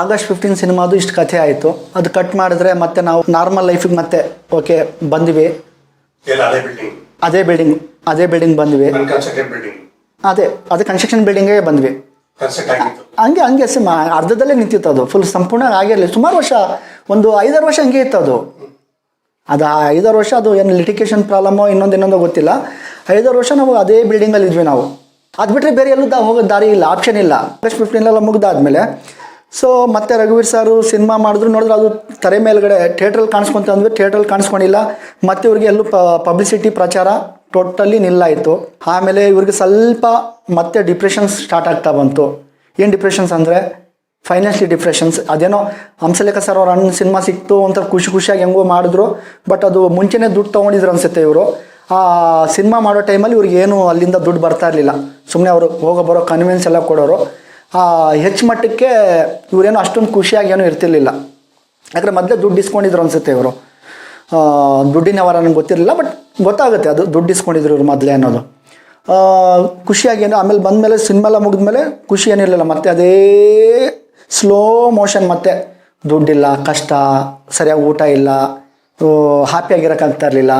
August fifteen ಸಿನಿಮಾದು ಇಷ್ಟು ಕಥೆ ಆಯಿತು. ಅದು ಕಟ್ ಮಾಡಿದ್ರೆ ಮತ್ತೆ ನಾವು ನಾರ್ಮಲ್ ಲೈಫಿಗೆ ಮತ್ತೆ ಓಕೆ ಬಂದ್ವಿ. ಎಲ್ಲ ಅದೇ ಬಿಲ್ಡಿಂಗ್ ಅದೇ ಬಿಲ್ಡಿಂಗ್ ಬಂದ್ವಿ. ಅದೇ ಅದೇ ಕನ್ಸ್ಟ್ರಕ್ಷನ್ ಬಿಲ್ಡಿಂಗೇ ಬಂದ್ವಿ. ಹಂಗೆ ಹಂಗೆ ಸಿಮ್ ಅರ್ಧದಲ್ಲೇ ನಿಂತಿತ್ತು ಅದು. ಫುಲ್ ಸಂಪೂರ್ಣ ಆಗಿರಲಿ ಸುಮಾರು ವರ್ಷ ಒಂದು ಐದಾರು ವರ್ಷ ಹಂಗೆ ಇತ್ತು ಅದು. ಅದು ಆ ಐದಾರು ವರ್ಷ ಅದು ಏನು ಲಿಟಿಕೇಶನ್ ಪ್ರಾಬ್ಲಮ್ಮೋ ಇನ್ನೊಂದು ಇನ್ನೊಂದು ಗೊತ್ತಿಲ್ಲ. ಐದಾರು ವರ್ಷ ನಾವು ಅದೇ ಬಿಲ್ಡಿಂಗಲ್ಲಿ ಇದ್ವಿ ನಾವು. ಅದು ಬಿಟ್ಟರೆ ಬೇರೆ ಎಲ್ಲೂ ದಾ ಹೋಗೋದು ದಾರಿ ಇಲ್ಲ ಆಪ್ಷನ್ ಇಲ್ಲ. ಆಗಸ್ಟ್ ಫಿಫ್ಟೀನೆಲ್ಲ ಮುಗ್ದಾದ್ಮೇಲೆ ಸೊ ಮತ್ತೆ ರಘುವೀರ್ ಸಾರು ಸಿನಿಮಾ ಮಾಡಿದ್ರು. ನೋಡಿದ್ರೆ ಅದು ತಲೆ ಮೇಲ್ಗಡೆ ಥಿಯೇಟ್ರಲ್ಲಿ ಕಾಣಿಸ್ಕೊಂತ ಅಂದ್ರೆ ಥಿಯೇಟ್ರಲ್ಲಿ ಕಾಣಿಸ್ಕೊಂಡಿಲ್ಲ. ಮತ್ತೆ ಇವ್ರಿಗೆ ಎಲ್ಲೂ ಪಬ್ಲಿಸಿಟಿ ಪ್ರಚಾರ ಟೋಟಲಿ ನಿಲ್ಲಾಯಿತು. ಆಮೇಲೆ ಇವ್ರಿಗೆ ಸ್ವಲ್ಪ ಮತ್ತೆ ಡಿಪ್ರೆಷನ್ಸ್ ಸ್ಟಾರ್ಟ್ ಆಗ್ತಾ ಬಂತು. ಏನು ಡಿಪ್ರೆಷನ್ಸ್ ಅಂದರೆ? Financial depressions. ಅದೇನೋ ಹಂಸಲೇಖ ಸರ್ ಅವ್ರ ಅಣ್ಣ ಸಿನಿಮಾ ಸಿಕ್ತು ಅಂತ ಖುಷಿ ಖುಷಿಯಾಗಿ ಹೆಂಗೋ ಮಾಡಿದ್ರು. ಬಟ್ ಅದು ಮುಂಚೆನೇ ದುಡ್ಡು ತೊಗೊಂಡಿದ್ರು ಅನಿಸುತ್ತೆ ಇವರು. ಆ ಸಿನಿಮಾ ಮಾಡೋ ಟೈಮಲ್ಲಿ ಇವ್ರಿಗೆ ಏನು ಅಲ್ಲಿಂದ ದುಡ್ಡು ಬರ್ತಾ ಇರಲಿಲ್ಲ. ಸುಮ್ಮನೆ ಅವರು ಹೋಗೋ ಬರೋ ಕನ್ವಿನ್ಸ್ ಎಲ್ಲ ಕೊಡೋರು. ಹೆಚ್ಚು ಮಟ್ಟಕ್ಕೆ ಇವರೇನು ಅಷ್ಟೊಂದು ಖುಷಿಯಾಗಿ ಏನೂ ಇರ್ತಿರ್ಲಿಲ್ಲ. ಯಾಕಂದರೆ ಮೊದಲೇ ದುಡ್ಡು ಇಸ್ಕೊಂಡಿದ್ರು ಅನಿಸುತ್ತೆ ಇವರು. ದುಡ್ಡಿನ ವಾರ ನನಗೆ ಗೊತ್ತಿರಲಿಲ್ಲ ಬಟ್ ಗೊತ್ತಾಗುತ್ತೆ ಅದು ದುಡ್ಡು ಇಸ್ಕೊಂಡಿದ್ರು ಇವ್ರು ಮೊದಲೇ ಅನ್ನೋದು. ಖುಷಿಯಾಗಿ ಏನು ಆಮೇಲೆ ಬಂದಮೇಲೆ ಸಿನಿಮಾ ಮುಗಿದ ಮುಗಿದ್ಮೇಲೆ ಖುಷಿ ಏನಿರಲಿಲ್ಲ ಮತ್ತೆ ಅದೇ ಸ್ಲೋ ಮೋಷನ್ ಮತ್ತೆ ದುಡ್ಡಿಲ್ಲ, ಕಷ್ಟ, ಸರಿಯಾಗಿ ಊಟ ಇಲ್ಲ ಹ್ಯಾಪಿಯಾಗಿರೋಕ್ಕಾಗ್ತಾ ಇರಲಿಲ್ಲ.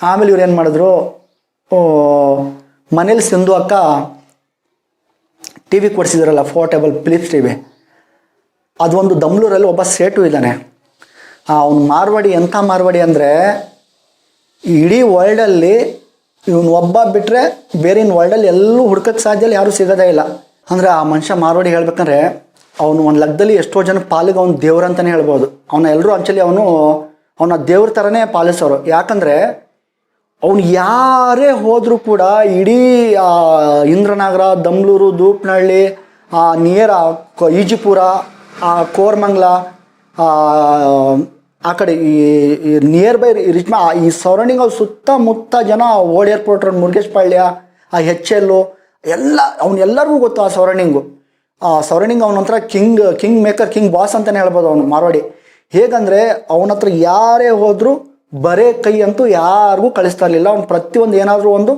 ಆಮೇಲೆ ಇವ್ರು ಏನು ಮಾಡಿದ್ರು ಮನೇಲಿ ಸಿಂಧು ಅಕ್ಕ ಟಿ ವಿ ಕೊಡಿಸಿದ್ರಲ್ಲ ಫೋರ್ಟೇಬಲ್ ಫಿಲಿಪ್ಸ್ ಟಿ ವಿ ಅದೊಂದು ದಮ್ಲೂರಲ್ಲಿ ಒಬ್ಬ ಸೇಟು ಇದ್ದಾನೆ. ಅವ್ನು ಮಾರ್ವಾಡಿ ಎಂಥ ಮಾರ್ವಾಡಿ ಅಂದರೆ, ಇಡೀ ವರ್ಲ್ಡಲ್ಲಿ ಇವನು ಒಬ್ಬ ಬಿಟ್ಟರೆ ಬೇರೆನ ವರ್ಲ್ಡಲ್ಲಿ ಎಲ್ಲೂ ಹುಡ್ಕಕ್ಕೆ ಸಾಧ್ಯ ಯಾರೂ ಸಿಗೋದೇ ಇಲ್ಲ. ಅಂದರೆ ಆ ಮನುಷ್ಯ ಮಾರ್ವಾಡಿ ಹೇಳ್ಬೇಕಂದ್ರೆ, ಅವನು ಒಂದು ಲಗ್ದಲ್ಲಿ ಎಷ್ಟೋ ಜನ ಪಾಲಿಗೆ ಅವ್ನು ದೇವ್ರ ಅಂತಲೇ ಹೇಳ್ಬೋದು. ಅವನ ಎಲ್ಲರೂ ಆ್ಯಕ್ಚುಲಿ ಅವನು, ಅವನ ದೇವ್ರ ಥರನೇ ಪಾಲಿಸೋರು. ಯಾಕಂದರೆ ಅವ್ನು ಯಾರೇ ಹೋದರೂ ಕೂಡ ಇಡೀ ಇಂದ್ರನಗರ ದಮ್ಲೂರು ದೂಪ್ನಹಳ್ಳಿ ಆ ನಿಯರ್ ಈಜಿಪುರ ಆ ಕೋರ್ಮಂಗ್ಲ ಆ, ಕಡೆ ಈ ನಿಯರ್ ಬೈ ರಿಚ್ ಈ ಸರೌಂಡಿಂಗ್ ಅವ್ರು ಸುತ್ತಮುತ್ತ ಜನ ಓಡ್ ಏರ್ಪೋರ್ಟ್ ಮುರುಗೇಶ್ ಪಾಳ್ಯ ಆ ಹೆಚ್ ಎಲ್ಲು ಎಲ್ಲ ಅವ್ನು ಎಲ್ಲರಿಗೂ ಗೊತ್ತು ಆ ಸರೌಂಡಿಂಗು ಆ surrounding ಅವನೊಂಥರ king king maker king boss ಅಂತಲೇ ಹೇಳ್ಬೋದು ಅವನು ಮಾರ್ವಾಡಿ. ಹೇಗಂದರೆ ಅವನ ಹತ್ರ ಯಾರೇ ಹೋದರೂ ಬರೇ ಕೈ ಅಂತೂ ಯಾರಿಗೂ ಕಳಿಸ್ತಾ ಇರಲಿಲ್ಲ. ಅವ್ನು ಪ್ರತಿಯೊಂದು ಏನಾದರೂ ಒಂದು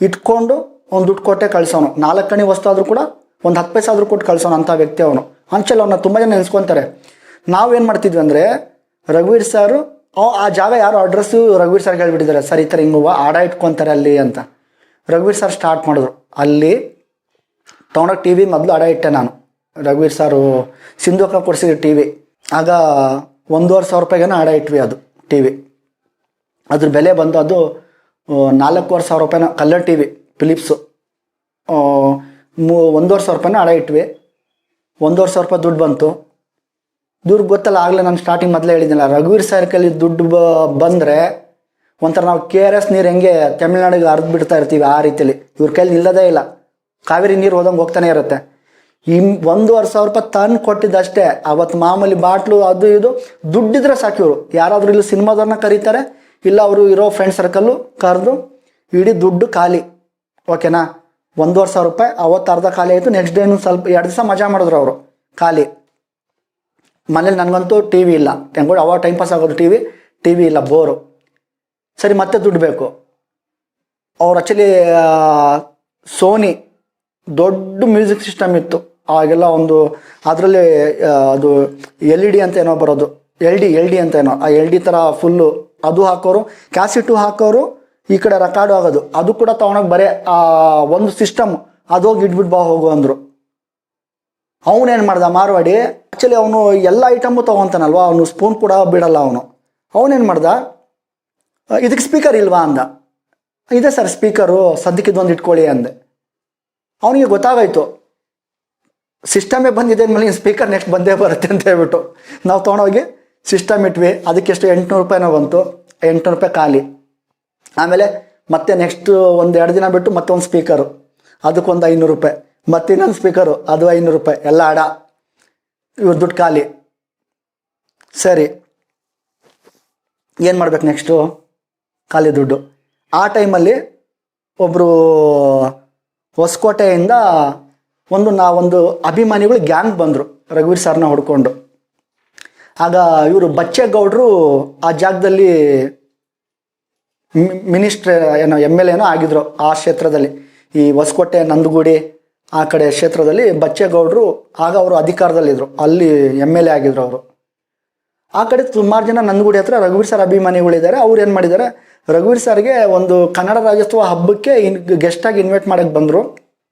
ಇಟ್ಕೊಂಡು ಒಂದು ದುಡ್ಡು ಕೊಟ್ಟೆ ಕಳಿಸೋನು. ನಾಲ್ಕು ಕಣಿ ವಸ್ತು ಆದರೂ ಕೂಡ ಒಂದು ಹತ್ತು ಪೈಸೆ ಆದರೂ ಕೊಟ್ಟು ಕಳಿಸೋನು ಅಂಥ ವ್ಯಕ್ತಿ ಅವನು. ಅಂಚಲ್ಲಿ ಅವನ್ನ ತುಂಬ ಜನ ನೆನೆಸ್ಕೊತಾರೆ. ನಾವೇನು ಮಾಡ್ತಿದ್ವಿ ಅಂದರೆ ರಘುವೀರ್ ಸಾರು, ಆ ಜಾಗ ಯಾರು ಅಡ್ರೆಸ್ಸು ರಘುವೀರ್ ಸರ್ಗೆ ಹೇಳ್ಬಿಟ್ಟಿದ್ದಾರೆ. ಸರ್, ಈ ಥರ ಹಿಂಗೆ ಆಡ ಇಟ್ಕೊತಾರೆ ಅಲ್ಲಿ ಅಂತ. ರಘುವೀರ್ ಸರ್ ಸ್ಟಾರ್ಟ್ ಮಾಡಿದ್ರು. ಅಲ್ಲಿ ತೊಗೊಂಡೋಗಿ ಟಿ ವಿ ಮೊದಲು ಅಡ ಇಟ್ಟೆ ನಾನು. ರಘುವೀರ್ ಸಾರು ಸಿಂಧುಕ ಕೊಡಿಸಿದ್ರು ಟಿ ವಿ ಆಗ ಒಂದೂವರೆ ಸಾವಿರ ರೂಪಾಯಿಗೇನೋ ಅಡ ಇಟ್ವಿ ಅದು ಟಿ ವಿ ಅದ್ರ ಬೆಲೆ ಬಂದು ಅದು ನಾಲ್ಕೂವರೆ ಸಾವಿರ ರೂಪಾಯಿನ ಕಲರ್ ಟಿ ವಿ ಫಿಲಿಪ್ಸು ಮೂ, ಒಂದೂವರೆ ಸಾವಿರ ರೂಪಾಯಿನ ಅಡ ಇಟ್ವಿ. ಒಂದೂವರೆ ಸಾವಿರ ರೂಪಾಯಿ ದುಡ್ಡು ಬಂತು. ದುಡ್ಡು ಗೊತ್ತಲ್ಲ, ಆಗಲೇ ನಾನು ಸ್ಟಾರ್ಟಿಂಗ್ ಮೊದಲೇ ಹೇಳಿದ್ನಲ್ಲ, ರಘುವೀರ್ ಸರ್ ಕೈಲಿ ದುಡ್ಡು ಬ, ಬಂದರೆ ಒಂಥರ ನಾವು ಕೆ ಆರ್ ಎಸ್ ನೀರು ಹೆಂಗೆ ತಮಿಳ್ನಾಡಿಗೆ ಹರಿದು ಬಿಡ್ತಾ ಇರ್ತೀವಿ ಆ ರೀತಿಯಲ್ಲಿ ಇವ್ರ ಕೈಲಿ ನಿಲ್ಲದೇ ಇಲ್ಲ. ಕಾವೇರಿ ನೀರು ಹೋದಂಗೆ ಹೋಗ್ತಾನೆ ಇರುತ್ತೆ. ಈ ಒಂದೂವರೆ ಸಾವಿರ ರೂಪಾಯಿ ತಂದು ಕೊಟ್ಟಿದ್ದಷ್ಟೇ ಅವತ್ತು ಮಾಮೂಲಿ ಬಾಟ್ಲು ಅದು ಇದು, ದುಡ್ಡಿದ್ರೆ ಸಾಕು ಇವರು. ಯಾರಾದರೂ ಇಲ್ಲಿ ಸಿನಿಮಾದವ್ರನ್ನ ಕರೀತಾರೆ ಇಲ್ಲ ಅವರು ಇರೋ ಫ್ರೆಂಡ್ ಸರ್ಕಲ್ಲು ಕರೆದು ಇಡೀ ದುಡ್ಡು ಖಾಲಿ. ಓಕೆನಾ ಒಂದೂವರೆ ಸಾವಿರ ರೂಪಾಯಿ, ಅವತ್ತು ಅರ್ಧ ಖಾಲಿ ಆಯಿತು ನೆಕ್ಸ್ಟ್ ಡೇನು ಸ್ವಲ್ಪ, ಎರಡು ದಿವಸ ಮಜಾ ಮಾಡಿದ್ರು ಅವರು, ಖಾಲಿ. ಮನೇಲಿ ನನಗಂತೂ ಟಿ ವಿ ಇಲ್ಲ. ಹೆಂಗೋ ಅವಾಗ ಟೈಮ್ ಪಾಸ್ ಆಗೋದು ಟಿ ವಿ ಟಿ ವಿ ಇಲ್ಲ ಬೋರು ಸರಿ, ಮತ್ತೆ ದುಡ್ಡು ಬೇಕು. ಅವ್ರು ಆ್ಯಕ್ಚುಲಿ ಸೋನಿ ದೊಡ್ಡ ಮ್ಯೂಸಿಕ್ ಸಿಸ್ಟಮ್ ಇತ್ತು. ಆಗೆಲ್ಲ ಒಂದು, ಅದರಲ್ಲಿ ಅದು ಎಲ್ ಇ ಡಿ ಅಂತ ಏನೋ ಬರೋದು. ಎಲ್ ಡಿ ಎಲ್ ಡಿ ಅಂತ ಏನೋ, ಆ ಎಲ್ ಡಿ ಥರ ಫುಲ್ಲು ಅದು ಹಾಕೋರು, ಕ್ಯಾಸೆಟು ಹಾಕೋರು, ಈ ಕಡೆ ರೆಕಾರ್ಡು ಆಗೋದು. ಅದು ಕೂಡ ತೊಗೊಂಡೋಗಿ ಬರೀ, ಆ, ಒಂದು ಸಿಸ್ಟಮ್. ಅದು ಹೋಗಿ ಇಟ್ಬಿಟ್ಟು ಬಾ, ಹೋಗು ಅಂದರು. ಅವನೇನು ಮಾಡ್ದ, ಮಾರ್ವಾಡಿ? ಆ್ಯಕ್ಚುಲಿ ಅವನು ಎಲ್ಲ ಐಟಮು ತೊಗೊತಾನಲ್ವ, ಅವನು ಸ್ಪೂನ್ ಕೂಡ ಬಿಡಲ್ಲ ಅವನು. ಅವನೇನು ಮಾಡ್ದ? ಇದಕ್ಕೆ ಸ್ಪೀಕರ್ ಇಲ್ವಾ ಅಂದ. ಇದೆ ಸರ್ ಸ್ಪೀಕರು ಸದ್ಯಕ್ಕೆ ಇದೊಂದು ಇಟ್ಕೊಳ್ಳಿ ಅಂದೆ. ಅವನಿಗೆ ಗೊತ್ತಾಗೋಯ್ತು. ಸಿಸ್ಟಮೇ ಬಂದಿದೆ ಮೇಲೆ ಸ್ಪೀಕರ್ ನೆಕ್ಸ್ಟ್ ಬಂದೇ ಬರುತ್ತೆ ಅಂತ ಹೇಳ್ಬಿಟ್ಟು. ನಾವು ತೊಗೊಂಡೋಗಿ ಸಿಸ್ಟಮ್ ಇಟ್ವಿ. ಅದಕ್ಕೆ ಎಷ್ಟು ಎಂಟುನೂರು ರೂಪಾಯಿನೋ ಬಂತು. ಎಂಟುನೂರು ರೂಪಾಯಿ ಖಾಲಿ. ಆಮೇಲೆ ಮತ್ತೆ ನೆಕ್ಸ್ಟ್ ಒಂದು ಎರಡು ದಿನ ಬಿಟ್ಟು ಮತ್ತೊಂದು ಸ್ಪೀಕರು ಅದಕ್ಕೊಂದು ಐನೂರು ರೂಪಾಯಿ. ಮತ್ತೆ ಇನ್ನೊಂದು ಸ್ಪೀಕರು ಅದು ಐನೂರು ರೂಪಾಯಿ. ಎಲ್ಲ ಅಡ. ಇವ್ರ ದುಡ್ಡು ಖಾಲಿ. ಸರಿ. ಏನು ಮಾಡ್ಬೇಕು ನೆಕ್ಸ್ಟು ಖಾಲಿ ದುಡ್ಡು. ಆ ಟೈಮಲ್ಲಿ ಒಬ್ಬರು ಹೊಸಕೋಟೆಯಿಂದ ಒಂದು ನಾ ಒಂದು ಅಭಿಮಾನಿಗಳು ಗ್ಯಾಂಗ್ ಬಂದರು. ರಘುವೀರ್ ಸರ್ನ ಹೊಡ್ಕೊಂಡು. ಆಗ ಇವರು ಬಚ್ಚೇಗೌಡರು ಆ ಜಾಗದಲ್ಲಿ ಮಿನಿಸ್ಟ್ರ್ ಏನೋ ಎಂ ಎಲ್ ಎನೋ ಆಗಿದ್ರು ಆ ಕ್ಷೇತ್ರದಲ್ಲಿ. ಈ ಹೊಸಕೋಟೆ, ನಂದಗುಡಿ ಆ ಕಡೆ ಕ್ಷೇತ್ರದಲ್ಲಿ ಬಚ್ಚೇಗೌಡರು ಆಗ ಅವರು ಅಧಿಕಾರದಲ್ಲಿದ್ದರು ಅಲ್ಲಿ ಎಂ ಎಲ್ ಎ ಆಗಿದ್ರು ಅವರು. ಆ ಕಡೆ ಸುಮಾರು ಜನ ನಂದಗುಡಿ ಹತ್ರ ರಘುವೀರ್ ಸರ್ ಅಭಿಮಾನಿಗಳಿದ್ದಾರೆ. ಅವ್ರು ಏನು ಮಾಡಿದ್ದಾರೆ? ರಘುವೀರ್ ಸರ್ಗೆ ಒಂದು ಕನ್ನಡ ರಾಜ್ಯೋತ್ಸವ ಹಬ್ಬಕ್ಕೆ ಇನ್ ಗೆಸ್ಟಾಗಿ ಇನ್ವೈಟ್ ಮಾಡೋಕ್ಕೆ ಬಂದರು.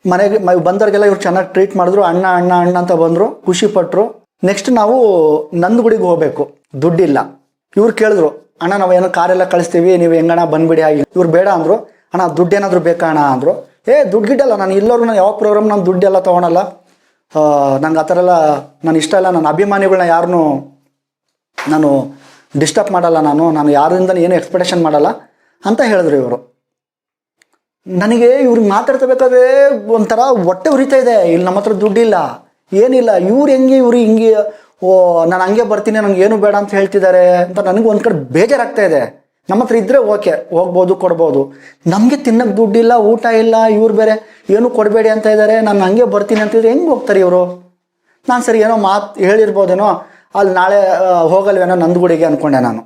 ಮನೆಗೆ ಬಂದವ್ರಿಗೆಲ್ಲ ಇವ್ರು ಚೆನ್ನಾಗಿ ಟ್ರೀಟ್ ಮಾಡಿದ್ರು. ಅಣ್ಣ ಅಣ್ಣ ಅಣ್ಣ ಅಂತ ಬಂದರು. ಖುಷಿ ಪಟ್ಟರು ನೆಕ್ಸ್ಟ್ ನಾವು ನಂದಗುಡಿಗೆ ಹೋಗ್ಬೇಕು. ದುಡ್ಡಿಲ್ಲ. ಇವ್ರು ಕೇಳಿದ್ರು, ಅಣ್ಣ, ನಾವು ಏನೋ ಕಾರೆಲ್ಲ ಕಳಿಸ್ತೀವಿ, ನೀವು ಹೆಂಗಣ್ಣ ಬಂದ್ಬಿಡಿ ಆಗಿ ಇವ್ರು ಬೇಡ ಅಂದರು. ಅಣ್ಣ ದುಡ್ಡು ಏನಾದರೂ ಬೇಕಾ ಅಣ್ಣ? ಅಂದರು. ಏ, ದುಡ್ಡು ನಾನು ಇಲ್ಲವ್ರು ನಾನು ಯಾವ ಪ್ರೋಗ್ರಾಮ್ ನಾನು ದುಡ್ಡೆಲ್ಲ ತೊಗೊಳಲ್ಲ. ನಂಗೆ ಆ ಥರ ಎಲ್ಲ ನಾನು ಇಷ್ಟ ಇಲ್ಲ. ನನ್ನ ಅಭಿಮಾನಿಗಳನ್ನ ಯಾರನ್ನೂ ನಾನು ಡಿಸ್ಟರ್ಬ್ ಮಾಡಲ್ಲ ನಾನು. ನಾನು ಯಾರಿಂದ ಏನು ಎಕ್ಸ್ಪೆಕ್ಟೇಷನ್ ಮಾಡಲ್ಲ. ಅಂತ ಹೇಳಿದ್ರು ಇವರು. ನನಗೆ ಇವ್ರಿಗೆ ಮಾತಾಡ್ತಬೇಕಾದ್ರೆ ಒಂಥರ ಹೊಟ್ಟೆ ಉರಿತಾ ಇದೆ. ಇಲ್ಲಿ ನಮ್ಮ ಹತ್ರ ದುಡ್ಡಿಲ್ಲ. ಏನಿಲ್ಲ, ಇವ್ರು ಹೆಂಗೆ, ಇವ್ರು ಹಿಂಗೆ, ಓ, ನಾನು ಹಂಗೆ ಬರ್ತೀನಿ ನನಗೆ ಏನು ಬೇಡ ಅಂತ ಹೇಳ್ತಿದ್ದಾರೆ ಅಂತ ನನಗೆ ಒಂದು ಕಡೆ ಬೇಜಾರಾಗ್ತಾ ಇದೆ. ನಮ್ಮ ಹತ್ರ ಇದ್ದರೆ ಓಕೆ, ಹೋಗ್ಬೋದು, ಕೊಡ್ಬೋದು. ನಮಗೆ ತಿನ್ನಕ್ಕೆ ದುಡ್ಡಿಲ್ಲ, ಊಟ ಇಲ್ಲ, ಇವ್ರು ಬೇರೆ ಏನು ಕೊಡಬೇಡಿ ಅಂತ ಇದ್ದಾರೆ ನಾನು ಹಂಗೆ ಬರ್ತೀನಿ ಅಂತಿದ್ರೆ ಹೆಂಗೆ ಹೋಗ್ತಾರೆ ಇವರು? ನಾನು ಸರಿ ಏನೋ ಮಾತು ಹೇಳಿರ್ಬೋದೇನೋ, ಅಲ್ಲಿ ನಾಳೆ ಹೋಗಲ್ವೇನೋ ನಂದಗುಡಿಗೆ ಅಂದ್ಕೊಂಡೆ ನಾನು.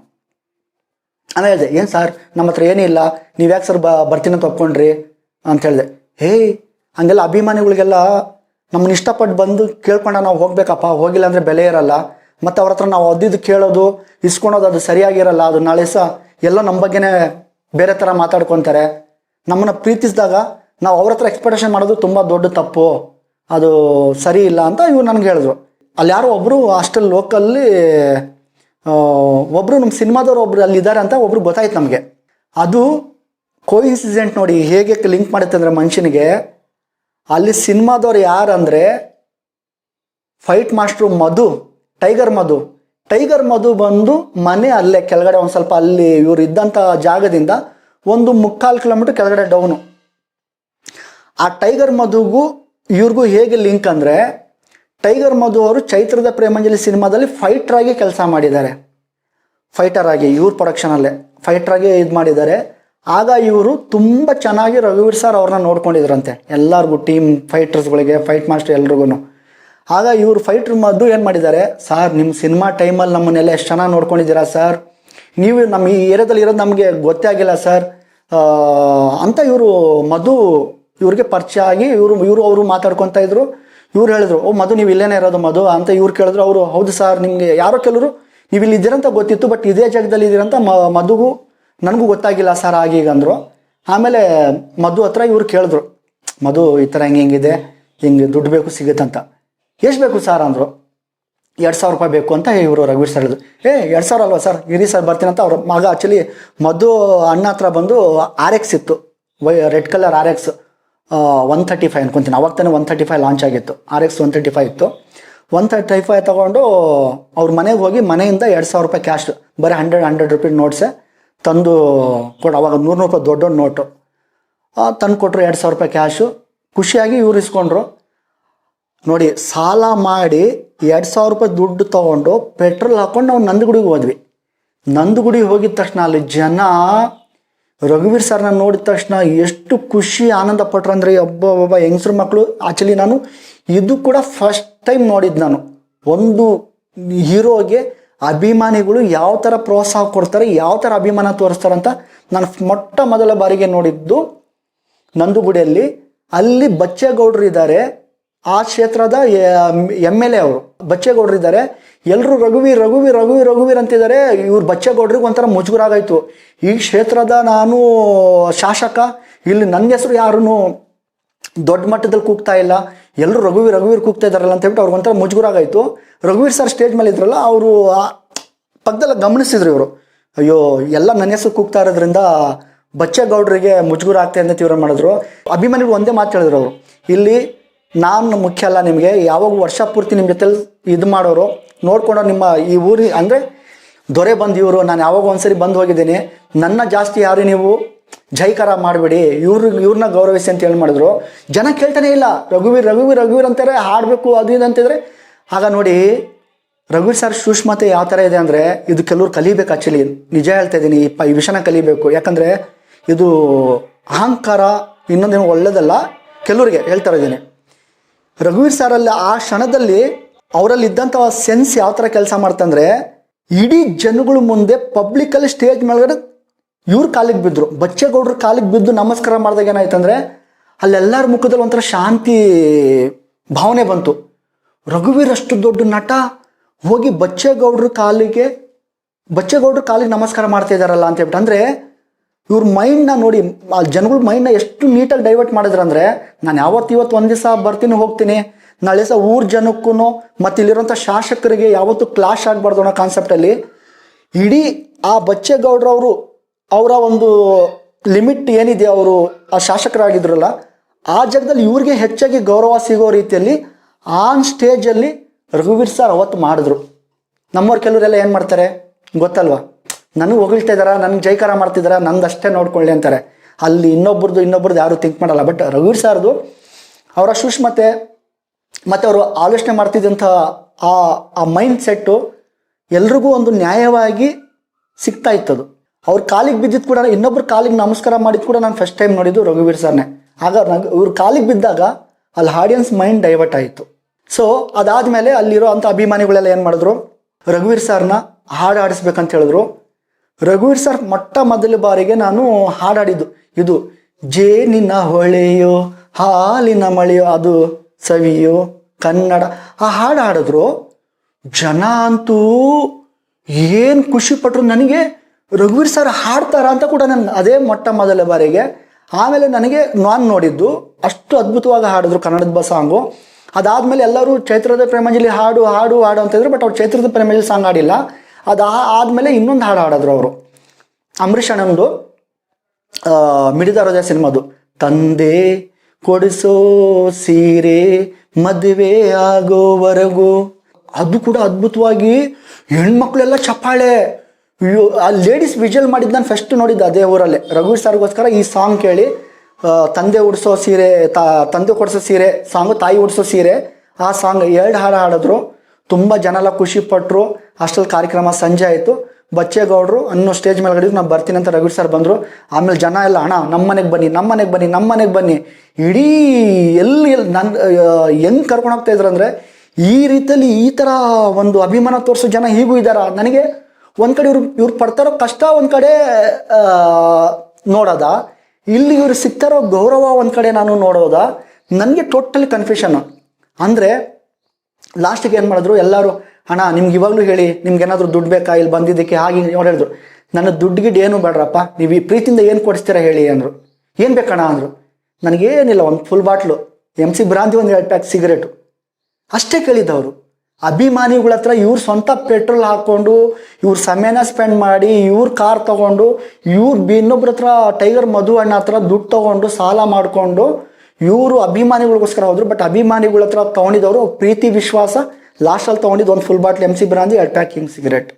ಆಮೇಲೆ ಹೇಳಿದೆ, ಏನು ಸರ್, ನಮ್ಮ ಹತ್ರ ಏನಿಲ್ಲ ನೀವು ಯಾಕೆ ಸರ್ ಬರ್ತೀನಿ ಅಂತ ಒಪ್ಕೊಂಡ್ರಿ? ಅಂತ ಹೇಳಿದೆ. ಹೇ ಹಂಗೆಲ್ಲ ಅಭಿಮಾನಿಗಳಿಗೆಲ್ಲ ನಮ್ಮನ್ನ ಇಷ್ಟಪಟ್ಟು ಬಂದು ಕೇಳ್ಕೊಂಡ ನಾವು ಹೋಗ್ಬೇಕಪ್ಪ, ಹೋಗಿಲ್ಲ ಅಂದರೆ ಬೆಲೆ ಇರಲ್ಲ. ಮತ್ತು ಅವ್ರ ಹತ್ರ ನಾವು ಅದಿದ್ದು ಕೇಳೋದು, ಇಸ್ಕೊಳೋದು ಅದು ಸರಿಯಾಗಿರಲ್ಲ. ಅದು ನಾಳೆ ಸಹ ಎಲ್ಲ ನಮ್ಮ ಬಗ್ಗೆನೇ ಬೇರೆ ಥರ ಮಾತಾಡ್ಕೊತಾರೆ. ನಮ್ಮನ್ನ ಪ್ರೀತಿಸಿದಾಗ ನಾವು ಅವ್ರ ಹತ್ರ ಎಕ್ಸ್ಪೆಕ್ಟೇಷನ್ ಮಾಡೋದು ತುಂಬ ದೊಡ್ಡ ತಪ್ಪು. ಅದು ಸರಿ ಇಲ್ಲ ಅಂತ ಇವ್ರು ನನಗೆ ಹೇಳಿದ್ರು. ಅಲ್ಲಿ ಯಾರೋ ಒಬ್ಬರು ಹಾಸ್ಟೆಲ್ ಲೋಕಲ್ಲಿ ಒಬ್ಬರು ನಮ್ಮ ಸಿನಿಮಾದವ್ರು ಒಬ್ರು ಅಲ್ಲಿ ಇದ್ದಾರೆ ಅಂತ ಒಬ್ರು ಗೊತ್ತಾಯ್ತು ನಮಗೆ. ಅದು ಕೋಇನ್ಸಿಡೆಂಟ್ ನೋಡಿ ಹೇಗೆ ಲಿಂಕ್ ಮಾಡುತ್ತೆ ಅಂದರೆ ಮನುಷ್ಯನಿಗೆ ಅಲ್ಲಿ ಸಿನಿಮಾದವ್ರು ಯಾರಂದರೆ fight master Madhu, tiger Madhu. Tiger Madhu ಬಂದು ಮನೆ ಅಲ್ಲೇ, ಕೆಳಗಡೆ ಒಂದು ಸ್ವಲ್ಪ ಅಲ್ಲಿ ಇವ್ರು ಇದ್ದಂಥ ಜಾಗದಿಂದ ಒಂದು ಮುಕ್ಕಾಲು ಕಿಲೋಮೀಟ್ರ್ ಕೆಳಗಡೆ ಡೌನು. ಆ ಟೈಗರ್ ಮಧುಗೂ ಇವ್ರಿಗೂ ಹೇಗೆ ಲಿಂಕ್ ಅಂದರೆ, ಟೈಗರ್ ಮಧು ಅವರು ಚೈತ್ರದ ಪ್ರೇಮಾಂಜಲಿ ಸಿನಿಮಾದಲ್ಲಿ ಫೈಟರ್ ಆಗಿ ಕೆಲಸ ಮಾಡಿದ್ದಾರೆ. ಫೈಟರ್ ಆಗಿ, ಇವ್ರ ಪ್ರೊಡಕ್ಷನಲ್ಲೇ ಫೈಟರ್ ಆಗಿ ಇದು ಮಾಡಿದ್ದಾರೆ. ಆಗ ಇವರು ತುಂಬ ಚೆನ್ನಾಗಿ ರಘುವೀರ್ ಸರ್ ಅವ್ರನ್ನ ನೋಡ್ಕೊಂಡಿದ್ರಂತೆ. ಎಲ್ಲರಿಗೂ ಟೀಮ್ ಫೈಟರ್ಸ್ಗಳಿಗೆ ಫೈಟ್ ಮಾಸ್ಟರ್ ಎಲ್ರಿಗೂ ಆಗ ಇವರು ಫೈಟ್ರ್ ಮದ್ದು ಏನು ಮಾಡಿದ್ದಾರೆ? ಸರ್ ನಿಮ್ಮ ಸಿನಿಮಾ ಟೈಮಲ್ಲಿ ನಮ್ಮನ್ನೆಲ್ಲ ಎಷ್ಟು ಚೆನ್ನಾಗಿ ನೋಡ್ಕೊಂಡಿದ್ದೀರಾ ಸರ್? ನೀವು ನಮ್ಮ ಈ ಏರಿಯಾದಲ್ಲಿ ಇರೋದು ನಮಗೆ ಗೊತ್ತೇ ಆಗಿಲ್ಲ ಸರ್. ಅಂತ ಇವರು ಮಧು ಇವ್ರಿಗೆ ಪರಿಚಯ ಆಗಿ ಇವರು ಇವರು ಅವರು ಮಾತಾಡ್ಕೊತಾ ಇದ್ರು. ಇವ್ರು ಹೇಳಿದ್ರು, ಓ ಮಧು ನೀವು ಇಲ್ಲೇನೇ ಇರೋದು ಮಧು ಅಂತ ಇವ್ರು ಕೇಳಿದ್ರು. ಅವರು, ಹೌದು ಸರ್, ನಿಮಗೆ ಯಾರೋ ಕೆಲವರು ನೀವು ಇಲ್ಲಿ ಇದ್ದೀರಂತ ಗೊತ್ತಿತ್ತು, ಬಟ್ ಇದೇ ಜಾಗದಲ್ಲಿ ಇದ್ದೀರಂತ ಮಧುಗೂ ನನಗೂ ಗೊತ್ತಾಗಿಲ್ಲ ಸರ್ ಆಗೀಗ ಅಂದರು. ಆಮೇಲೆ ಮಧು ಹತ್ರ ಇವ್ರು ಕೇಳಿದ್ರು, ಮಧು ಈ ಥರ ಹೆಂಗೆ ಹಿಂಗಿದೆ ಹಿಂಗೆ ದುಡ್ಡು ಬೇಕು ಸಿಗುತ್ತಂತ ಎಷ್ಟು ಬೇಕು ಸರ್ ಅಂದರು. ಎರಡು ಸಾವಿರ ರೂಪಾಯಿ ಬೇಕು ಅಂತ ಇವರು ರಘುವೀರ್ ಸರ್ ಹೇಳಿದ್ರು. ಏ, ಎರಡು ಸಾವಿರ ಅಲ್ವಾ ಸರ್? ಇರಿ ಸರ್ ಬರ್ತೀನಿ ಅಂತ ಅವ್ರ ಮಗ ಆ್ಯಕ್ಚುಲಿ ಮಧು ಅಣ್ಣ ಹತ್ರ ಬಂದು ಆರ್ ಎಕ್ಸ್ ಇತ್ತು. Y, red colour R X one thirty five ಅನ್ಕೊಂತೀನಿ. ಅವಾಗ ತಾನೆ ಒನ್ ತರ್ಟಿ ಫೈವ್ ಲಾಂಚ್ ಆಗಿತ್ತು. R X one thirty five ಇತ್ತು. ಒನ್ ತರ್ಟಿ ಫೈವ್ ತೊಗೊಂಡು ಅವ್ರ ಮನೆಗೆ ಹೋಗಿ ಮನೆಯಿಂದ ಎರಡು ಸಾವಿರ ರೂಪಾಯಿ ಕ್ಯಾಶ್ ಬರೀ ಹಂಡ್ರೆಡ್ ಹಂಡ್ರೆಡ್ ರುಪೀಸ್ ನೋಟ್ಸೆ ತಂದು ಕೊಡು, ಅವಾಗ ನೂರು ರೂಪಾಯಿ ದೊಡ್ಡ ನೋಟು. ತಂದು ಕೊಟ್ಟರು ಎರಡು ಸಾವಿರ ರೂಪಾಯಿ ಕ್ಯಾಶು ಖುಷಿಯಾಗಿ ಇವ್ರು ಇಸ್ಕೊಂಡ್ರು. ನೋಡಿ, ಸಾಲ ಮಾಡಿ ಎರಡು ಸಾವಿರ ರೂಪಾಯಿ ದುಡ್ಡು ತೊಗೊಂಡು ಪೆಟ್ರೋಲ್ ಹಾಕೊಂಡು ನಾವು ನಂದಗುಡಿಗೆ ಹೋದ್ವಿ. ನಂದಗುಡಿಗೆ ಹೋಗಿದ ತಕ್ಷಣ ಅಲ್ಲಿ ಜನ, ರಘುವೀರ್ ಸರ್ನ ನೋಡಿದ ತಕ್ಷಣ ಎಷ್ಟು ಖುಷಿ, ಆನಂದ ಪಟ್ರು ಅಂದರೆ ಒಬ್ಬ ಒಬ್ಬ ಹೆಂಗಸ್ರ ಮಕ್ಕಳು ಆ್ಯಕ್ಚುಲಿ ನಾನು. ಇದು ಕೂಡ ಫಸ್ಟ್ ಟೈಮ್ ನೋಡಿದ್ದು ನಾನು. ಒಂದು ಹೀರೋಗೆ ಅಭಿಮಾನಿಗಳು ಯಾವ ಥರ ಪ್ರೋತ್ಸಾಹ ಕೊಡ್ತಾರೆ, ಯಾವ ಥರ ಅಭಿಮಾನ ತೋರಿಸ್ತಾರೆ ಅಂತ ನಾನು ಮೊಟ್ಟ ಮೊದಲ ಬಾರಿಗೆ ನೋಡಿದ್ದು ನಂದುಗುಡಿಯಲ್ಲಿ. ಅಲ್ಲಿ ಬಚ್ಚೇಗೌಡರು ಇದ್ದಾರೆ. ಆ ಕ್ಷೇತ್ರದ ಎಂ ಎಲ್ ಎ ಅವರು ಬಚ್ಚೇಗೌಡರು ಇದ್ದಾರೆ. ಎಲ್ಲರೂ ರಘುವೀರ್ ರಘುವೀರ್ ರಘುವೀರ್ ರಘುವೀರ್ ಅಂತಿದ್ದಾರೆ. ಇವ್ರು ಬಚ್ಚೇಗೌಡರಿಗೆ ಒಂಥರ ಮುಜುಗರ ಆಗಾಯ್ತು ಈ ಕ್ಷೇತ್ರದ ನಾನು ಶಾಸಕ, ಇಲ್ಲಿ ನನ್ನ ಹೆಸರು ಯಾರೂ ದೊಡ್ಡ ಮಟ್ಟದಲ್ಲಿ ಕೂಗ್ತಾ ಇಲ್ಲ. ಎಲ್ಲರೂ ರಘುವೀರ್ ರಘುವೀರ್ ಕೂಗ್ತಾ ಇದ್ದಾರಲ್ಲ ಅಂತ ಹೇಳ್ಬಿಟ್ಟು ಅವ್ರಿಗೆ ಒಂಥರ ಆಗಾಯ್ತು ರಘುವೀರ್ ಸರ್ ಸ್ಟೇಜ್ ಮೇಲೆ ಇದ್ರಲ್ಲ ಅವರು ಪಕ್ಕದಲ್ಲ ಗಮನಿಸಿದ್ರು ಇವರು. ಅಯ್ಯೋ, ಎಲ್ಲ ನನ್ನ ಹೆಸರು ಕೂಗ್ತಾ ಇರೋದ್ರಿಂದ ಬಚ್ಚೇಗೌಡರಿಗೆ ಮುಜುಗುರ ಆಗ್ತಾ ಅಂತ ತೀವ್ರ ಮಾಡಿದ್ರು. ಅಭಿಮಾನಿಗಳು ಒಂದೇ ಮಾತು ಹೇಳಿದ್ರು ಅವರು. ಇಲ್ಲಿ ನಾನು ಮುಖ್ಯ ಅಲ್ಲ ನಿಮಗೆ, ಯಾವಾಗ ವರ್ಷ ಪೂರ್ತಿ ನಿಮ್ಮ ಜೊತೆಲಿ ಇದು ಮಾಡೋರು. ನೋಡ್ಕೊಂಡು ನಿಮ್ಮ ಈ ಊರಿ, ಅಂದರೆ ದೊರೆ ಬಂದು ಇವರು. ನಾನು ಯಾವಾಗ ಒಂದ್ಸರಿ ಬಂದು ಹೋಗಿದ್ದೀನಿ. ನನ್ನ ಜಾಸ್ತಿ ಯಾರು ನೀವು? ಜೈಕಾರ ಮಾಡಬೇಡಿ. ಇವ್ರ, ಇವ್ರನ್ನ ಗೌರವಿಸಿ ಅಂತ ಹೇಳಿ ಮಾಡಿದ್ರು. ಜನ ಕೇಳ್ತಾನೆ ಇಲ್ಲ, ರಘುವೀರ್ ರಘುವೀರ್ ರಘುವೀರ್ ಅಂತಾರೆ ಹಾಡಬೇಕು, ಅದು ಇದು ಅಂತಿದ್ರೆ. ಆಗ ನೋಡಿ, ರಘುವೀರ್ ಸರ್, ಸೂಕ್ಷ್ಮತೆ ಯಾವ ಥರ ಇದೆ ಅಂದರೆ, ಇದು ಕೆಲವ್ರು ಕಲಿಬೇಕು ಆ್ಯಕ್ಚುಲಿ ನಿಜ ಹೇಳ್ತಾ ಇದ್ದೀನಿ ಇಪ್ಪ ಈ ವಿಷಯನ ಕಲಿಬೇಕು. ಯಾಕಂದರೆ, ಇದು ಅಹಂಕಾರ ಇನ್ನೊಂದೇನು ಒಳ್ಳೇದಲ್ಲ, ಕೆಲವರಿಗೆ ಹೇಳ್ತಾ ಇದ್ದೀನಿ. ರಘುವೀರ್ ಸರಲ್ಲಿ ಆ ಕ್ಷಣದಲ್ಲಿ ಅವರಲ್ಲಿ ಇದ್ದಂಥ ಸೆನ್ಸ್ ಯಾವ ಥರ ಕೆಲಸ ಮಾಡ್ತಂದ್ರೆ, ಇಡೀ ಜನಗಳ ಮುಂದೆ ಪಬ್ಲಿಕಲ್ಲಿ ಸ್ಟೇಜ್ ಮೇಲ್ಗಡೆ ಇವ್ರ ಕಾಲಿಗೆ ಬಿದ್ದರು ಬಚ್ಚೇಗೌಡ್ರ ಕಾಲಿಗೆ ಬಿದ್ದು ನಮಸ್ಕಾರ ಮಾಡಿದಾಗ ಏನಾಯ್ತಂದ್ರೆ ಅಲ್ಲೆಲ್ಲರ ಮುಖದಲ್ಲಿ ಒಂಥರ ಶಾಂತಿ ಭಾವನೆ ಬಂತು. ರಘುವೀರ್ ಅಷ್ಟು ದೊಡ್ಡ ನಟ, ಹೋಗಿ ಬಚ್ಚೇಗೌಡ್ರ ಕಾಲಿಗೆ ಬಚ್ಚೇಗೌಡ್ರ ಕಾಲಿಗೆ ನಮಸ್ಕಾರ ಮಾಡ್ತಾ ಇದ್ದಾರಲ್ಲ ಅಂತ ಹೇಳ್ಬಿಟ್ಟು ಅಂದರೆ ಇವ್ರ ಮೈಂಡ್ನ ನೋಡಿ, ಆ ಜನಗಳ ಮೈಂಡ್ನ ಎಷ್ಟು ನೀಟಾಗಿ ಡೈವರ್ಟ್ ಮಾಡಿದ್ರು ಅಂದರೆ, ನಾನು ಯಾವತ್ತು ಇವತ್ತು ಒಂದು ದಿವಸ ಬರ್ತೀನಿ, ಹೋಗ್ತೀನಿ, ನಾಳೆ ದಿವಸ ಊರ ಜನಕ್ಕೂ ಮತ್ತು ಇಲ್ಲಿರೋಂಥ ಶಾಸಕರಿಗೆ ಯಾವತ್ತೂ ಕ್ಲಾಶ್ ಆಗಬಾರ್ದು ಅನ್ನೋ ಕಾನ್ಸೆಪ್ಟಲ್ಲಿ ಇಡೀ ಆ ಬಚ್ಚೇಗೌಡ್ರವರು ಅವರ ಒಂದು ಲಿಮಿಟ್ ಏನಿದೆ ಅವರು ಆ ಶಾಸಕರಾಗಿದ್ರಲ್ಲ, ಆ ಜಾಗದಲ್ಲಿ ಇವ್ರಿಗೆ ಹೆಚ್ಚಾಗಿ ಗೌರವ ಸಿಗೋ ರೀತಿಯಲ್ಲಿ ಆನ್ ಸ್ಟೇಜಲ್ಲಿ ರಘುವೀರ್ ಸರ್ ಅವತ್ತು ಮಾಡಿದ್ರು. ನಮ್ಮವ್ರು ಕೆಲವರೆಲ್ಲ ಏನು ಮಾಡ್ತಾರೆ ಗೊತ್ತಲ್ವಾ? ನನಗೆ ಹೊಗಳ್ತಾ ಇದಾರ? ನನಗೆ ಜೈಕಾರ ಮಾಡ್ತಿದಾರ? ನಂದು ಅಷ್ಟೇ ನೋಡ್ಕೊಳ್ಳಿ ಅಂತಾರೆ. ಅಲ್ಲಿ ಇನ್ನೊಬ್ರದ್ದು ಇನ್ನೊಬ್ರದ್ದು ಯಾರು ಥಿಂಕ್ ಮಾಡಲ್ಲ. ಬಟ್ ರಘುವೀರ್ ಸರ್ದು ಅವರ ಸೂಕ್ಷ್ಮತೆ ಮತ್ತು ಅವರು ಆಲೋಚನೆ ಮಾಡ್ತಿದ್ದಂಥ ಆ ಆ ಮೈಂಡ್ ಸೆಟ್ಟು ಎಲ್ರಿಗೂ ಒಂದು ನ್ಯಾಯವಾಗಿ ಸಿಗ್ತಾ ಇತ್ತದು. ಅವ್ರ ಕಾಲಿಗೆ ಬಿದ್ದಿದ್ದು ಕೂಡ ಇನ್ನೊಬ್ರು ಕಾಲಿಗೆ ನಮಸ್ಕಾರ ಮಾಡಿದ್ದು ಕೂಡ ನಾನು ಫಸ್ಟ್ ಟೈಮ್ ನೋಡಿದ್ದು ರಘುವೀರ್ ಸರ್ನೇ. ಆಗ ನಂಗೆ ಇವ್ರ ಕಾಲಿಗೆ ಬಿದ್ದಾಗ ಅಲ್ಲಿ ಆಡಿಯನ್ಸ್ ಮೈಂಡ್ ಡೈವರ್ಟ್ ಆಯಿತು. ಸೊ ಅದಾದಮೇಲೆ ಅಲ್ಲಿರೋ ಅಂಥ ಅಭಿಮಾನಿಗಳೆಲ್ಲ ಏನು ಮಾಡಿದ್ರು? ರಘುವೀರ್ ಸರ್ನ ಹಾಡು ಆಡಿಸ್ಬೇಕಂತ ಹೇಳಿದ್ರು. ರಘುವೀರ್ ಸರ್ ಮೊಟ್ಟ ಮೊದಲ ಬಾರಿಗೆ ನಾನು ಹಾಡಾಡಿದ್ದು ಇದು ಜೇನಿನ ಹೊಳೆಯೋ, ಹಾಲಿನ ಮಳೆಯೋ, ಅದು ಸವಿಯೋ, ಕನ್ನಡ. ಆ ಹಾಡು ಹಾಡಿದ್ರು. ಜನ ಅಂತೂ ಏನು ಖುಷಿ ಪಟ್ರು ನನಗೆ ರಘುವೀರ್ ಸರ್ ಹಾಡ್ತಾರ ಅಂತ ಕೂಡ ನನ್ಗೆ ಅದೇ ಮೊಟ್ಟ ಮೊದಲ ಬಾರಿಗೆ. ಆಮೇಲೆ ನನಗೆ ನಾನು ನೋಡಿದ್ದು ಅಷ್ಟು ಅದ್ಭುತವಾಗಿ ಹಾಡಿದ್ರು ಕನ್ನಡದ ಬ ಸಾಂಗು. ಅದಾದಮೇಲೆ ಎಲ್ಲರೂ ಚೈತ್ರದ ಪ್ರೇಮಂಜಲಿ ಹಾಡು ಹಾಡು ಹಾಡು ಅಂತ ಇದ್ರು, ಬಟ್ ಅವ್ರು ಚೈತ್ರದ ಪ್ರೇಮಂಜಲಿ ಸಾಂಗ್ ಹಾಡಿಲ್ಲ. ಅದು ಆದಮೇಲೆ ಇನ್ನೊಂದು ಹಾಡು ಹಾಡಿದ್ರು ಅವರು. ಅಂಬರೀಷ್ ಅಣ್ಣಂದು ಮಿಡಿದ ಹೃದಯ ಸಿನಿಮಾದು. ತಂದೆ ಕೊಡಿಸೋ ಸೀರೆ ಮದುವೆ ಆಗೋವರೆಗೂ. ಅದು ಕೂಡ ಅದ್ಭುತವಾಗಿ ಹೆಣ್ಮಕ್ಳೆಲ್ಲ ಚಪ್ಪಾಳೆ. ಆ ಲೇಡೀಸ್ ವಿಜುವಲ್ ಮಾಡಿದ್ದು ನಾನು ಫಸ್ಟ್ ನೋಡಿದ್ದು ಅದೇ ಊರಲ್ಲೇ. ರಘುವೀರ್ ಸರ್ಗೋಸ್ಕರ ಈ ಸಾಂಗ್ ಕೇಳಿ ತಂದೆ ಉಡಿಸೋ ಸೀರೆ ತಂದೆ ಕೊಡಿಸೋ ಸೀರೆ ಸಾಂಗು ತಾಯಿ ಉಡಿಸೋ ಸೀರೆ, ಆ ಸಾಂಗ್ ಎರಡು ಹಾಡು ಹಾಡಿದ್ರು. ತುಂಬ ಜನ ಎಲ್ಲ ಖುಷಿ ಪಟ್ಟರು ಅಷ್ಟರಲ್ಲಿ ಕಾರ್ಯಕ್ರಮ ಸಂಜೆ ಆಯಿತು. ಬಚ್ಚೇಗೌಡರು ಅನ್ನೋ ಸ್ಟೇಜ್ ಮೇಲ್ಗಡೆ ನಾನು ಬರ್ತೀನಿ ಅಂತ ರಘುವೀರ್ ಸರ್ ಬಂದರು. ಆಮೇಲೆ ಜನ ಎಲ್ಲ, ಅಣ್ಣ ನಮ್ಮ ಮನೆಗೆ ಬನ್ನಿ ನಮ್ಮ ಮನೆಗೆ ಬನ್ನಿ ನಮ್ಮ ಮನೆಗೆ ಬನ್ನಿ. ಇಡೀ ಎಲ್ಲಿ ಎಲ್ಲಿ ನನ್ನ ಹೆಂಗೆ ಕರ್ಕೊಂಡೋಗ್ತಾ ಇದ್ರು ಅಂದರೆ, ಈ ರೀತಿಯಲ್ಲಿ ಈ ಥರ ಒಂದು ಅಭಿಮಾನ ತೋರಿಸೋ ಜನ ಹೀಗೂ ಇದ್ದಾರ? ನನಗೆ ಒಂದು ಕಡೆ ಇವ್ರು ಇವ್ರು ಪಡ್ತಾರೋ ಕಷ್ಟ ಒಂದು ಕಡೆ ನೋಡೋದ? ಇಲ್ಲಿ ಇವ್ರು ಸಿಗ್ತಾರೋ ಗೌರವ ಒಂದು ಕಡೆ ನಾನು ನೋಡೋದ? ನನಗೆ ಟೋಟಲಿ ಕನ್ಫ್ಯೂಷನ್ ಅಂದರೆ ಲಾಸ್ಟಿಗೆ ಏನು ಮಾಡಿದ್ರು? ಎಲ್ಲರೂ ಹಣ ನಿಮ್ಗೆ ಇವಾಗಲೂ ಹೇಳಿ, ನಿಮ್ಗೆ ಏನಾದರೂ ದುಡ್ಡು ಬೇಕಾ? ಇಲ್ಲಿ ಬಂದಿದ್ದಕ್ಕೆ ಹಾಗೆ ಅವ್ರು ಹೇಳಿದ್ರು. ನನ್ನ ದುಡ್ಡು ಗಿಡ ಏನು ಬೇಡ್ರಪ್ಪ, ನೀವು ಈ ಪ್ರೀತಿಯಿಂದ ಏನು ಕೊಡಿಸ್ತೀರಾ ಹೇಳಿ ಅಂದರು. ಏನು ಬೇಕಣ್ಣ ಅಂದರು. ನನಗೇನಿಲ್ಲ, ಒಂದು full bottle M C brandy ಒಂದು ಎರಡು ಪ್ಯಾಕ್ ಸಿಗರೇಟು ಅಷ್ಟೇ ಕೇಳಿದ್ದವರು ಅಭಿಮಾನಿಗಳ ಹತ್ರ ಇವ್ರ ಸ್ವಂತ ಪೆಟ್ರೋಲ್ ಹಾಕ್ಕೊಂಡು, ಇವ್ರ ಸಮಯನ ಸ್ಪೆಂಡ್ ಮಾಡಿ, ಇವ್ರ ಕಾರ್ ತಗೊಂಡು, ಇವ್ರ ಇನ್ನೊಬ್ರ ಹತ್ರ ಟೈಗರ್ ಮಧು ಅಣ್ಣ ಹತ್ರ ದುಡ್ಡು ತಗೊಂಡು, ಸಾಲ ಮಾಡಿಕೊಂಡು, ಇವರು ಅಭಿಮಾನಿಗಳಿಗೋಸ್ಕರ ಹೋದ್ರು. ಬಟ್ ಅಭಿಮಾನಿಗಳ ಹತ್ರ ತೊಗೊಂಡಿದ್ದವರು ಪ್ರೀತಿ, ವಿಶ್ವಾಸ ಲಾಸ್ಟಲ್ಲಿ ತೊಗೊಂಡಿದ್ದು ಒಂದು full bottle M C brandy packing cigarette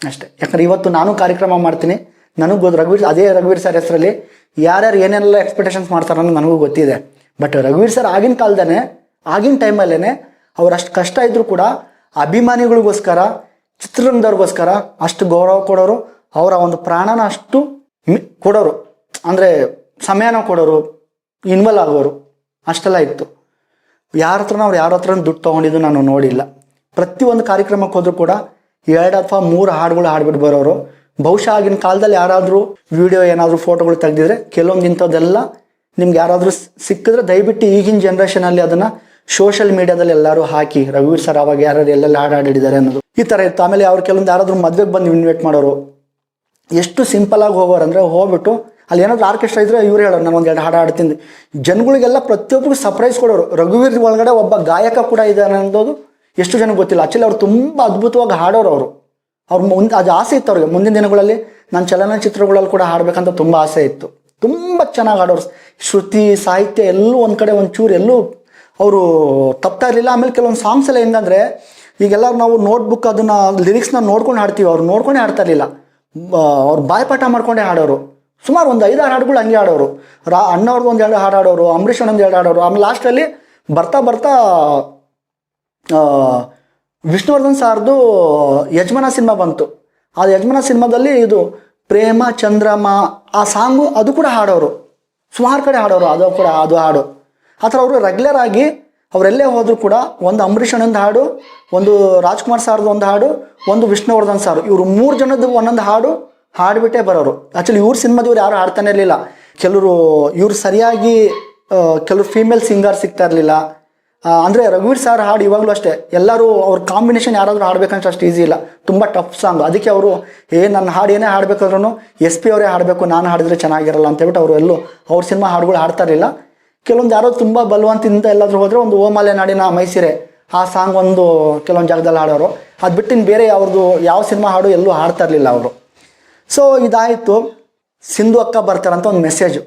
ಅಷ್ಟೇ. ಯಾಕಂದ್ರೆ ಇವತ್ತು ನಾನು ಕಾರ್ಯಕ್ರಮ ಮಾಡ್ತೀನಿ. ನನಗೂ ಗೊತ್ತು, ರಘುವೀರ್, ಅದೇ ರಘುವೀರ್ ಸರ್ ಹೆಸರಲ್ಲಿ ಯಾರ್ಯಾರು ಏನೆಲ್ಲ ಎಕ್ಸ್ಪೆಕ್ಟೇಷನ್ಸ್ ಮಾಡ್ತಾರೆ ಅನ್ನೋದು ನನಗೂ ಗೊತ್ತಿದೆ. ಬಟ್ ರಘುವೀರ್ ಸರ್ ಆಗಿನ ಕಾಲದನೇ, ಆಗಿನ ಟೈಮಲ್ಲೇ ಅವ್ರು ಅಷ್ಟು ಕಷ್ಟ ಇದ್ದರೂ ಕೂಡ ಅಭಿಮಾನಿಗಳಿಗೋಸ್ಕರ, ಚಿತ್ರರಂಗದವ್ರಿಗೋಸ್ಕರ ಅಷ್ಟು ಗೌರವ ಕೊಡೋರು, ಅವರ ಒಂದು ಪ್ರಾಣನ ಅಷ್ಟು ಕೊಡೋರು. ಅಂದರೆ ಸಮಯನ ಕೊಡೋರು ಇನ್ವಾಲ್ವ್ ಆಗೋರು. ಅಷ್ಟೆಲ್ಲ ಇತ್ತು. ಯಾರ ಹತ್ರನ ಅವ್ರು ಯಾರ ಹತ್ರ ದುಡ್ಡು ತೊಗೊಂಡಿದ್ದು ನಾನು ನೋಡಿಲ್ಲ. ಪ್ರತಿಯೊಂದು ಕಾರ್ಯಕ್ರಮಕ್ಕೆ ಹೋದರೂ ಕೂಡ ಎರಡು ಅಥವಾ ಮೂರು ಹಾಡುಗಳು ಹಾಡ್ಬಿಟ್ಟು ಬರೋರು. ಬಹುಶಃ ಆಗಿನ ಕಾಲದಲ್ಲಿ ಯಾರಾದರೂ ವಿಡಿಯೋ ಏನಾದರೂ ಫೋಟೋಗಳು ತೆಗೆದಿದ್ರೆ, ಕೆಲವೊಂದು ಇಂಥದ್ದೆಲ್ಲ ನಿಮ್ಗೆ ಯಾರಾದರೂ ಸಿಕ್ಕಿದ್ರೆ ದಯವಿಟ್ಟು ಈಗಿನ ಜನ್ರೇಷನಲ್ಲಿ ಅದನ್ನು ಸೋಷಿಯಲ್ ಮೀಡಿಯಾದಲ್ಲಿ ಎಲ್ಲರೂ ಹಾಕಿ ರಘುವೀರ್ ಸರ್ ಅವಾಗ ಯಾರು ಎಲ್ಲೆಲ್ಲ ಹಾಡು ಹಾಡಿದ್ದಾರೆ ಅನ್ನೋದು. ಈ ಥರ ಇತ್ತು. ಆಮೇಲೆ ಅವ್ರು ಕೆಲವೊಂದು ಯಾರಾದರೂ ಮದ್ವೆಗೆ ಬಂದು ಇನ್ವೈಟ್ ಮಾಡೋರು. ಎಷ್ಟು ಸಿಂಪಲ್ ಆಗಿ ಹೋಗೋರು ಅಂದರೆ ಹೋಗ್ಬಿಟ್ಟು ಅಲ್ಲಿ ಏನಾದ್ರು ಆರ್ಕೆಸ್ಟ್ರಾ ಇದ್ರೆ ಇವ್ರು ಹೇಳೋರು, ನಾನು ಒಂದು ಎರಡು ಹಾಡು ಹಾಡ್ತೀನಿ. ಜನಗಳಿಗೆಲ್ಲ ಪ್ರತಿಯೊಬ್ಬರಿಗೂ ಸರ್ಪ್ರೈಸ್ ಕೊಡೋರು. ರಘುವೀರ್ ಒಳಗಡೆ ಒಬ್ಬ ಗಾಯಕ ಕೂಡ ಇದ್ದಾನೆ ಅನ್ನೋದು ಎಷ್ಟು ಜನಕ್ಕೆ ಗೊತ್ತಿಲ್ಲ. ಆ್ಯಕ್ಚುಲಿ ಅವ್ರು ತುಂಬ ಅದ್ಭುತವಾಗಿ ಹಾಡೋರು ಅವರು. ಅವ್ರು ಮುಂದೆ ಅದು ಆಸೆ ಇತ್ತು ಅವ್ರಿಗೆ. ಮುಂದಿನ ದಿನಗಳಲ್ಲಿ ನಾನು ಚಲನಚಿತ್ರಗಳಲ್ಲಿ ಕೂಡ ಹಾಡಬೇಕಂತ ತುಂಬ ಆಸೆ ಇತ್ತು. ತುಂಬ ಚೆನ್ನಾಗಿ ಹಾಡೋರು. ಶ್ರುತಿ, ಸಾಹಿತ್ಯ ಎಲ್ಲೂ ಒಂದು ಕಡೆ ಒಂಚೂರು ಎಲ್ಲೂ ಅವರು ತಪ್ತಾ ಇರಲಿಲ್ಲ. ಆಮೇಲೆ ಕೆಲವೊಂದು ಸಾಂಗ್ಸ್ ಎಲ್ಲ ಹೆಂಗಂದ್ರೆ ಈಗೆಲ್ಲ ನಾವು ನೋಟ್ಬುಕ್ ಅದನ್ನ ಲಿರಿಕ್ಸ್ನ ನೋಡ್ಕೊಂಡು ಹಾಡ್ತೀವಿ. ಅವ್ರು ನೋಡ್ಕೊಂಡೇ ಹಾಡ್ತಾ ಇರಲಿಲ್ಲ. ಅವ್ರು ಬಾಯ್ಪಾಠ ಮಾಡ್ಕೊಂಡೇ ಹಾಡೋರು. ಸುಮಾರು ಒಂದು ಐದಾರು ಹಾಡುಗಳು ಹಂಗೆ ಹಾಡೋರು. ರಾ ಅಣ್ಣವ್ರದ್ದು ಒಂದು ಎರಡು ಹಾಡು ಹಾಡೋರು, ಅಂಬರೀಷ್ ಒಂದು ಎರಡು ಹಾಡೋರು. ಆಮೇಲೆ ಲಾಸ್ಟಲ್ಲಿ ಬರ್ತಾ ಬರ್ತಾ ವಿಷ್ಣುವರ್ಧನ್ ಸಾರ್ದು ಯಜಮಾನ ಸಿನಿಮಾ ಬಂತು. ಆ ಯಜಮಾನ ಸಿನಿಮಾದಲ್ಲಿ ಇದು ಪ್ರೇಮ, ಚಂದ್ರಮ, ಆ ಸಾಂಗು ಅದು ಕೂಡ ಹಾಡೋರು. ಸುಮಾರು ಕಡೆ ಹಾಡೋರು. ಅದು ಕೂಡ, ಅದು ಹಾಡು. ಆ ಥರ ಅವರು ರೆಗ್ಯುಲರ್ ಆಗಿ ಅವರೆಲ್ಲೇ ಹೋದರೂ ಕೂಡ ಒಂದು ಅಂಬರೀಷ್ ಅಣ್ಣಂದು ಹಾಡು, ಒಂದು ರಾಜ್ಕುಮಾರ್ ಸಾರ್ದು ಒಂದು ಹಾಡು, ಒಂದು ವಿಷ್ಣುವರ್ಧನ್ ಸಾರು. ಇವರು ಮೂರು ಜನದ್ದು ಒಂದೊಂದು ಹಾಡು ಹಾಡ್ಬಿಟ್ಟೇ ಬರೋರು. ಆ್ಯಕ್ಚುಲಿ ಇವ್ರ ಸಿನಿಮಾದವ್ರು ಯಾರು ಹಾಡ್ತಾನೆ ಇರಲಿಲ್ಲ. ಕೆಲವರು, ಇವ್ರು ಸರಿಯಾಗಿ ಕೆಲವರು ಫೀಮೇಲ್ ಸಿಂಗರ್ ಸಿಗ್ತಾ ಇರಲಿಲ್ಲ. ಅಂದರೆ ರಘುವೀರ್ ಸಾರ್ ಹಾಡು ಇವಾಗಲೂ ಅಷ್ಟೇ. ಎಲ್ಲರೂ ಅವ್ರ ಕಾಂಬಿನೇಷನ್ ಯಾರಾದರೂ ಹಾಡ್ಬೇಕಂತ ಅಷ್ಟು ಈಸಿ ಇಲ್ಲ. ತುಂಬ ಟಫ್ ಸಾಂಗ್ ಅದಕ್ಕೆ ಅವರು, ಏ, ನನ್ನ ಹಾಡು ಏನೇ ಹಾಡಬೇಕಾದ್ರೂ ಎಸ್ ಪಿ ಅವರೇ ಹಾಡಬೇಕು, ನಾನು ಹಾಡಿದ್ರೆ ಚೆನ್ನಾಗಿರಲ್ಲ ಅಂತ ಹೇಳ್ಬಿಟ್ಟು ಅವರು ಎಲ್ಲೂ, ಅವ್ರ ಸಿನಿಮಾ ಹಾಡುಗಳು ಹಾಡ್ತಾ ಇರಲಿಲ್ಲ. ಕೆಲವೊಂದು ಯಾರೋ ತುಂಬ ಬಲವಂತಿಂದ ಎಲ್ಲಾದರೂ ಹೋದರೆ ಒಂದು ಓಮಾಲೆ ನಾಡಿನ ಮೈಸೂರೆ ಆ ಸಾಂಗ್ ಒಂದು ಕೆಲವೊಂದು ಜಾಗದಲ್ಲಿ ಹಾಡೋರು. ಅದು ಬಿಟ್ಟು ಬೇರೆ ಅವ್ರದ್ದು ಯಾವ ಸಿನಿಮಾ ಹಾಡು ಎಲ್ಲೂ ಹಾಡ್ತಾ ಇರಲಿಲ್ಲ ಅವರು. ಸೊ ಇದಾಯಿತು. ಸಿಂಧು ಅಕ್ಕ ಬರ್ತಾರಂತ ಒಂದು ಮೆಸೇಜು